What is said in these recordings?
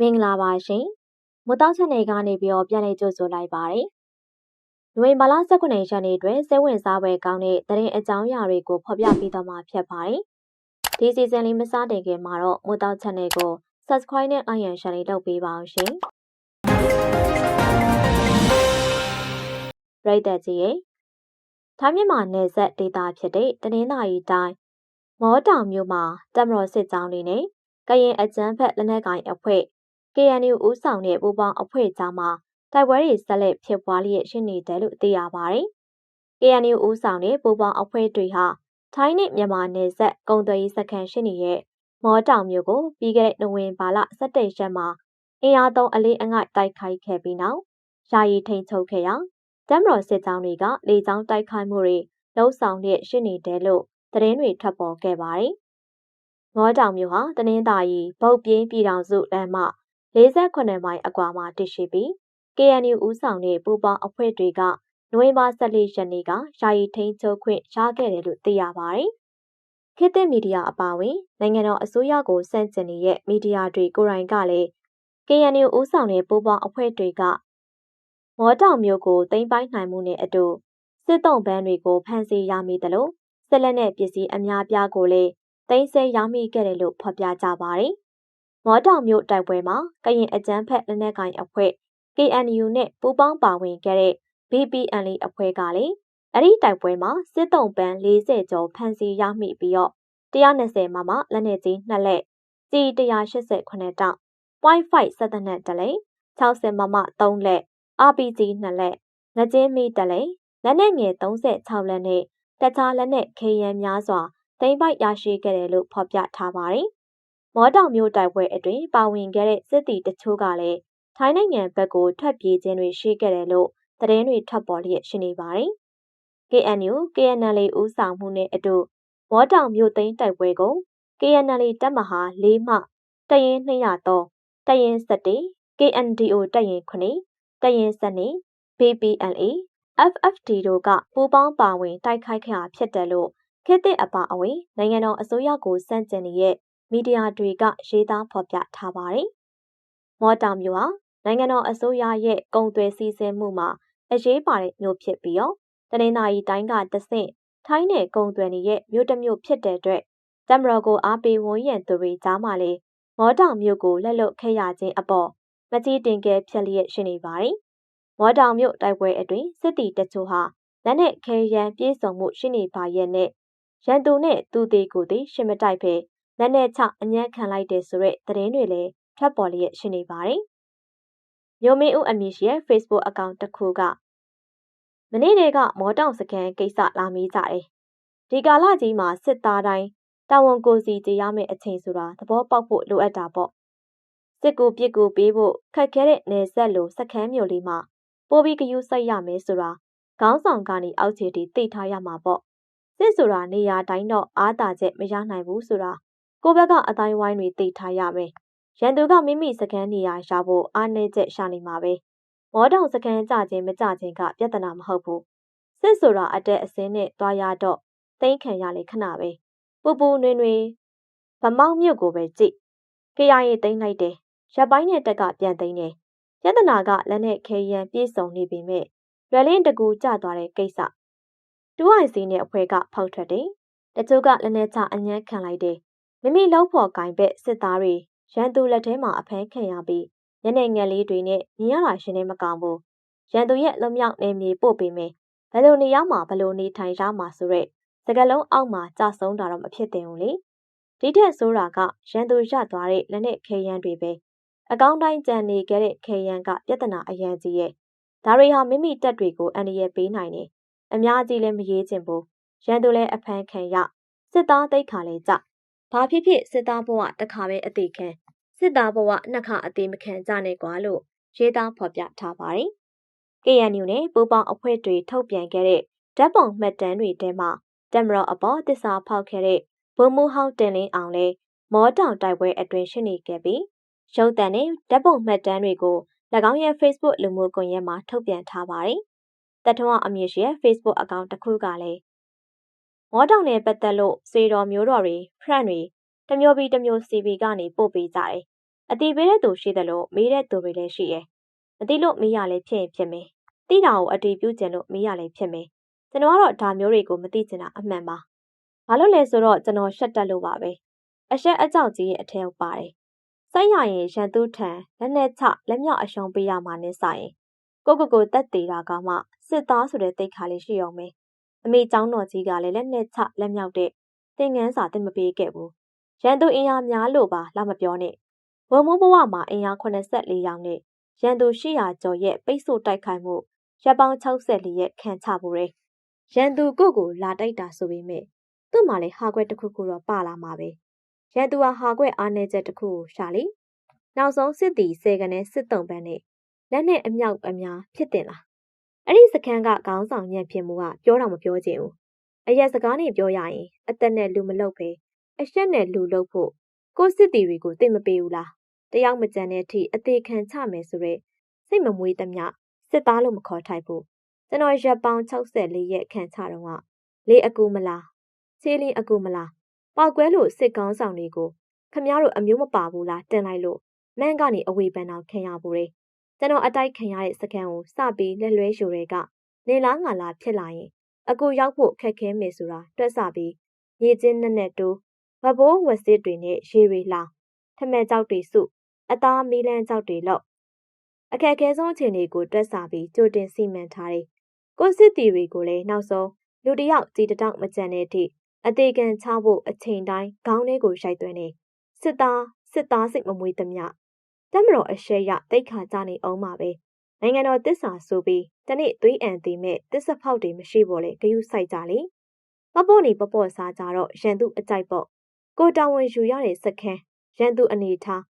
မင်္ဂလာပါရှင်။မူတောက်ချက်နေကနေပြီးတော့ပြန်လည်ကြိုဆိုလိုက်ပါတယ်။နိုဝင်ဘာလ19ရက်နေ့တွင်စိတ်ဝင်စားပွဲကောင်းတဲ့သတင်းအကြောင်းအရာတွေကိုဖော်ပြပေးတော့မှာဖြစ်ပါတယ်။ဒီစီဇန်လေးမစတင်ခင်မှာတော့မူတောက်ချက်နေကို Subscribe နဲ့ Iron Share လေးလုပ်ပေးပါအောင်ရှင်။ပရိသတ်ကြီးရေထိုင်းမြန်မာနယ်စပ်ဒေသဖြစ်တဲ့တနင်္သာရီတိုင်းမောတောင်မြို့မှာတမတော်စစ်ကြောင်းတွေနဲ့ကရင်အကြမ်းဖက်လက်နက်ကိုင်အဖွဲ့ KNU ဦးဆောင်တဲ့ပူးပေါင်းအဖွဲ့ကြားမှာတိုက်ပွဲတွေဆက်လက်ဖြစ်ပွားလျက်ရှိနေတယ်လို့သိရပါတယ်။ KNU ဦးဆောင်တဲ့ပူးပေါင်းအဖွဲ့တွေဟာထိုင်းနဲ့မြန်မာနယ်စပ်ကုန်သွယ်ရေးစခန်းရှိနေတဲ့မောတောင်မြို့ကိုပြီးခဲ့တဲ့နိုဝင်ဘာလ17ရက်မှာအင်အားသုံးအလေးအငိုက်တိုက်ခိုက်ခဲ့ပြီးနောက်ယာယီထိန်ချုပ်ခဲ့ရာတမ်မတော်စစ်ကြောင်းတွေကလေကြောင်းတိုက်ခိုက်မှုတွေလှုံ့ဆော်လျက်ရှိနေတယ်လို့သတင်းတွေထွက်ပေါ်ခဲ့ပါတယ်။မောတောင်မြို့ဟာတနင်္သာရီဗုတ်ပြင်းပြည်တော်စုလမ်းမ 48မိုင်အကွာမှာတည်ရှိပြီး KNU ဦးဆောင်တဲ့ပူးပေါင်းအဖွဲ့တွေကနိုဝင်ဘာ14ရက်နေ့ကယာယီထိန်းချုပ်ခွင့်ရခဲ့တယ်လို့သိရပါတယ်။ခေတ်သစ်မီဒီယာအပါအဝင်နိုင်ငံတော်အစိုးရကိုစန့်ကျင်နေတဲ့မီဒီယာတွေကိုယ်တိုင်ကလည်း KNU ဦးဆောင်တဲ့ပူးပေါင်းအဖွဲ့တွေကမောတောင်မျိုးကိုသိမ်းပိုက်နိုင်မှုနဲ့အတူစစ်တုံးပန်းတွေကိုဖမ်းဆီးရမိတယ်လို့ဆက်လက်နဲ့ပစ္စည်းအများပြားကိုလည်းသိမ်းဆည်းရမိခဲ့တယ်လို့ဖော်ပြကြပါတယ်။ မောတောင်မျိုးတိုက်ပွဲမှာကရင်အကြမ်းဖက်လက်နက်ကိုင်အဖွဲ့ KNU နဲ့ပူးပေါင်းပါဝင်ခဲ့တဲ့ BPN လေးအဖွဲ့ကလည်းအဲ့ဒီတိုက်ပွဲမှာစစ်တုံးပန်း40ကျော်ဖမ်းဆီးရမိပြီးတော့120မမလက်နက်ကြီး2လက်စီ189တောင် .5 စက်တနက်တလဲ60မမ3လက် RPG 2လက်ငကျင်းမီတလဲလက်နက်ငယ်36လက်နဲ့တခြားလက်နက်ခဲယမ်းများစွာသိမ်းပိုက်ရရှိခဲ့တယ်လို့ဖော်ပြထားပါတယ်။ မောတောင်မျိုးတိုက်ပွဲအတွင်းပါဝင်ခဲ့တဲ့စစ်တီတချို့ကလည်းထိုင်းနိုင်ငံဘက်ကိုထွက်ပြေးခြင်းတွေရှိခဲ့တယ်လို့သတင်းတွေထွက်ပေါ်လျက်ရှိနေပါတယ်။ KNU KNL ဦးဆောင်မှုနဲ့အတူမောတောင်မြို့သိမ်းတိုက်ပွဲကို KNL တပ်မဟာ၄မှတရင်203တရင်7 KNDO တရင်9တရင်7 BPLA FFD တို့ကပူးပေါင်းပါဝင်တိုက်ခိုက်ခဲ့တာဖြစ်တယ်လို့ခေတ်သစ်အပါအဝင်နိုင်ငံတော်အစိုးရကိုစန့်ကျင်နေတဲ့ မီဒီယာတွေကရေးသားဖော်ပြထားပါတယ်။မော်တာမျိုးဟာနိုင်ငံတော်အစိုးရရဲ့ကုန်သွယ်စည်းစိမ်မှုမှာအရေးပါတဲ့မျိုးဖြစ်ပြီးတော့တနင်္သာရီတိုင်းကတဆင့်ထိုင်းနယ်ကုန်သွယ်နေတဲ့မြို့တစ်မြို့ဖြစ်တဲ့အတွက်တမရကိုအားပေးဝန်းရံသူတွေကြားမှာလေမော်တောင်မြို့ကိုလက်လွတ်ခဲ့ရခြင်းအပေါ်မကြည်တင်ကဲဖြစ်လျက်ရှိနေပါတယ်။မော်တောင်မြို့တိုက်ပွဲအတွင်းစစ်တီတချို့ဟာလက်နက်ခဲယမ်းပြေးဆုံမှုရှိနေပါရဲ့နဲ့ရန်သူနဲ့သူသေးကိုသေးရှင်းမတိုက်ပဲ လက်နက်ချအညံ့ခံလိုက်တဲ့ဆိုတဲ့သတင်းတွေလည်းထွက်ပေါ်လျက်ရှိနေပါတယ်။မျိုးမင်းဦးအမည်ရှိတဲ့ Facebook အကောင့်တစ်ခုကမနေ့တည်းကမောတောင်စကန်ကိစ္စလာမေးကြတယ်။ဒီကာလကြီးမှာစစ်သားတိုင်းတာဝန်ကိုစီကြရမယ့်အချိန်ဆိုတာသဘောပေါက်ဖို့လိုအပ်တာပေါ့။စစ်ကူပြစ်ကူပေးဖို့ခက်ခဲတဲ့နယ်ဆက်လိုစခန်းမျိုးလေးမှာပိုးပြီးကယူစိုက်ရမယ်ဆိုတာခေါင်းဆောင်ကနေအောက်ခြေထိသိထားရမှာပေါ့။စစ်ဆိုတာနေရာတိုင်းတော့အားတာချက်မရနိုင်ဘူးဆိုတာ ကိုဘက်ကအတိုင်းဝိုင်းတွေသိထားရမယ်။ရန်သူကမိမိစကန်းနေရာရဖို့အားနည်းချက်ရှာနေမှာပဲ။မောတောင်စကန်းကြခြင်းမကြခြင်းကပြဿနာမဟုတ်ဘူး။စစ်ဆိုတာအတက်အစင်းနဲ့တွားရတော့သိမ့်ခံရလေခဏပဲ။ပူပူနွေနွေဗမောက်မြုပ်ကိုပဲကြည့်။ကြရရင်သိမ့်လိုက်တယ်။ရပ်ပိုင်းနဲ့တက်ကပြန်သိမ့်တယ်။ပြဿနာကလက်နဲ့ခဲရန်ပြေဆုံးနေပေမဲ့လွယ်လင်းတကူကျသွားတဲ့ကိစ္စ။တူအိုင်စီနဲ့အဖွဲ့ကဖောက်ထွက်တယ်။တချို့ကလက်နဲ့ချအညံ့ခံလိုက်တယ် မိမိလောက်ဖို့ကင်ဘက်စစ်သားတွေရန်သူလက်ထဲမှာအဖမ်းခံရပြီးညနေငယ်လေးတွေနဲ့မြင်ရတာရှင်နေမကောင်းဘူးရန်သူရဲ့လွမြောက်နေမြေပို့ပေးမယ်ဘယ်လိုနေရမှာဘယ်လိုနေထိုင်ရမှာဆိုရက်စကလုံးအောက်မှာကြဆုံးတာတော့မဖြစ်သင့်ဘူးလေဒီထက်ဆိုးတာကရန်သူရသွားတဲ့လက်နဲ့ခဲယမ်းတွေပဲအကောင်းတိုင်းကြံနေခဲ့တဲ့ခဲယမ်းကပြဿနာအရန်ကြီးရဲ့ဒါတွေဟာမိမိတက်တွေကိုအန္တရာယ်ပေးနိုင်တယ်အများကြီးလည်းမရေးချင်ဘူးရန်သူလည်းအဖမ်းခံရစစ်သားတိတ်ခါလည်းကြ ဘာဖြစ်ဖြစ်စစ်သားဘဝတစ်ခါပဲအသေးခံစစ်သားဘဝနှစ်ခါအသေးမခံကြနဲ့ကွာလို့ရေးသားဖော်ပြထားပါတယ်။ KNU နဲ့ပူပေါင်းအဖွဲ့တွေထုတ်ပြန်ခဲ့တဲ့ဓာတ်ပုံမှတ်တမ်းတွေထဲမှာတမရောအပေါ်တစ္ဆာဖောက်ခဲ့တဲ့ဘုံမူဟောင်းတင်လင်းအောင်လဲမောတောင်တိုက်ပွဲအတွင်ရှိနေခဲ့ပြီးရုပ်တံနဲ့ဓာတ်ပုံမှတ်တမ်းတွေကို၎င်းရဲ့ Facebook လူမှုကွန်ရက်မှာထုတ်ပြန်ထားပါတယ်။တထွန်းအမည်ရှိတဲ့ Facebook အကောင့်တစ်ခုကလည်း မောတောင်နဲ့ပတ်သက်လို့စေတော်မျိုးတော်တွေဖရန့်တွေတမျိုးပြီးတမျိုး CV ကနေပို့ပေးကြတယ်အတီးပေးတဲ့သူရှိတယ်လို့မေးတဲ့သူတွေလည်းရှိရဲ့မသိလို့မေးရလဲဖြစ်ရင်ဖြစ်မယ်သိတာကိုအတီးပြုကျင်လို့မေးရလဲဖြစ်မယ်ကျွန်တော်ကတော့ဒါမျိုးတွေကိုမသိချင်တာအမှန်ပါဘာလို့လဲဆိုတော့ကျွန်တော်ရှက်တက်လို့ပါပဲအရှက်အကြောက်ကြီးရဲ့အထက်ရောက်ပါတယ်စိုက်ရရင်ရန်သူထံလက်နဲ့ချလက်မြောက်အရှုံးပေးရမှာနဲ့ဆိုင်ကိုကိုကိုတက်သေးတာကမှစစ်သားဆိုတဲ့တိတ်ခါလေးရှိအောင်မယ် အမေเจ้าတော်ကြီးကလည်းလက်နဲ့ချလက်မြောက်တဲ့သင်ငန်းစာတင်မပေးခဲ့ဘူးရန်သူအင်အားများလို့ပါလာမပြောနဲ့ဘုံမိုးဘဝမှာအင်အား84ယောက်နဲ့ရန်သူ800ကျော်ရဲ့ပိတ်ဆို့တိုက်ခိုက်မှုရပ်ပေါင်း64ရဲ့ခံချမှုရဲရန်သူကိုကိုလာတိုက်တာဆိုပေမဲ့သူ့မှာလည်းဟာခွက်တစ်ခုခုတော့ပါလာမှာပဲရန်သူဟာဟာခွက်အားနေချက်တစ်ခုကိုရှာလိနောက်ဆုံးစစ်တီစေကနေစစ်တုံပန်းနဲ့လက်နဲ့အမြောက်အများဖြစ်တင်လာ အဲ့ဒီစခန်းကခေါင်းဆောင်ညံ့ဖြစ်မှုကပြောတော့မပြောချင်ဘူးအရက်စကားနဲ့ပြောရရင်အသက်နဲ့လူမလုတ်ပဲအရှက်နဲ့လူလုတ်ဖို့ကိုစစ်တီတွေကိုသိမပေးဘူးလားတယောက်မကြံတဲ့အထိအသေးခံချမယ်ဆိုရက်စိတ်မမွေးသမျှစစ်သားလို့မခေါ်ထိုက်ဘူးကျွန်တော်ရက်ပေါင်း64ရက်ခံချတော့ကလေအကူမလားချေးလင်းအကူမလားပောက်ကွဲလို့စစ်ကောင်းဆောင်တွေကိုခမရတို့အမျိုးမပါဘူးလားတင်လိုက်လို့မန်းကနေအဝေပန်းအောင်ခံရဘူးလေ ကျွန်တော်အတိုက်ခံရတဲ့စကန်ကိုစပြီးလက်လွဲရှိုတွေကနေလားငါလားဖြစ်လာရင်အကူရောက်ဖို့ခက်ခဲမယ်ဆိုတာတွက်ဆပြီးရေချင်းနဲ့နဲ့တိုးဗဘိုးဝက်စစ်တွေနဲ့ရေတွေလောင်ထမက်ကြောက်တွေစုအသားမီးလန်းကြောက်တွေလောက်အခက်အခဲဆုံးအခြေအနေကိုတွက်ဆပြီးကြိုတင်စီမံထားတယ်ကိုစစ်တီတွေကိုလည်းနောက်ဆုံးလူတယောက်ကြီးတတောက်မကြံတဲ့အထိအသေးခံချဖို့အချိန်တိုင်းခေါင်းထဲကိုရိုက်သွင်းနေစစ်သားစစ်သားစိတ်မမွေးသမျှ တက်မတော်အရှက်ရတိတ်ခါကြနေအောင်ပါပဲနိုင်ငံတော်တစ္ဆာဆိုပြီးတနေ့သွေးအံသေးမဲ့တစ္ဆဖောက်တွေမရှိပေါ်လေဂယုစိုက်ကြလေပပေါ့နေပပေါ့စားကြတော့ရန်သူအကြိုက်ပေါ့ကိုတာဝန်ယူရတဲ့စခန်းရန်သူအနေထား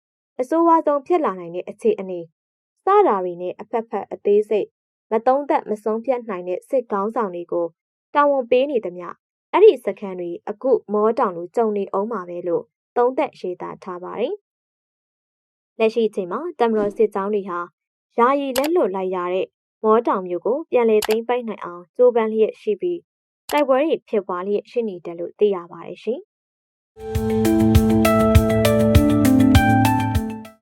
အဆိုးဝါးဆုံးဖြစ်လာနိုင်တဲ့အခြေအနေစတာတွေနဲ့အဖက်ဖက်အသေးစိတ်မတုံးသက်မဆုံးဖြတ်နိုင်တဲ့စစ်ကောင်းဆောင်တွေကိုတာဝန်ပေးနေသမျှအဲ့ဒီစခန်းတွေအခုမောတောင်လိုကြုံနေအောင်ပါပဲလို့သုံးသက်ရေးသားထားပါတယ်။ လက်ရှိချိန်မှာတမတော်စစ်ကြောင်းတွေဟာယာယီလက်လွတ်လိုက်ရတဲ့မောတောင်မျိုးကိုပြန်လည်သိမ်းပိုက်နိုင်အောင်ကြိုးပမ်းလျက်ရှိပြီးတိုက်ပွဲတွေဖြစ်ပွားလျက်ရှိနေတယ်လို့သိရပါတယ်ရှင်။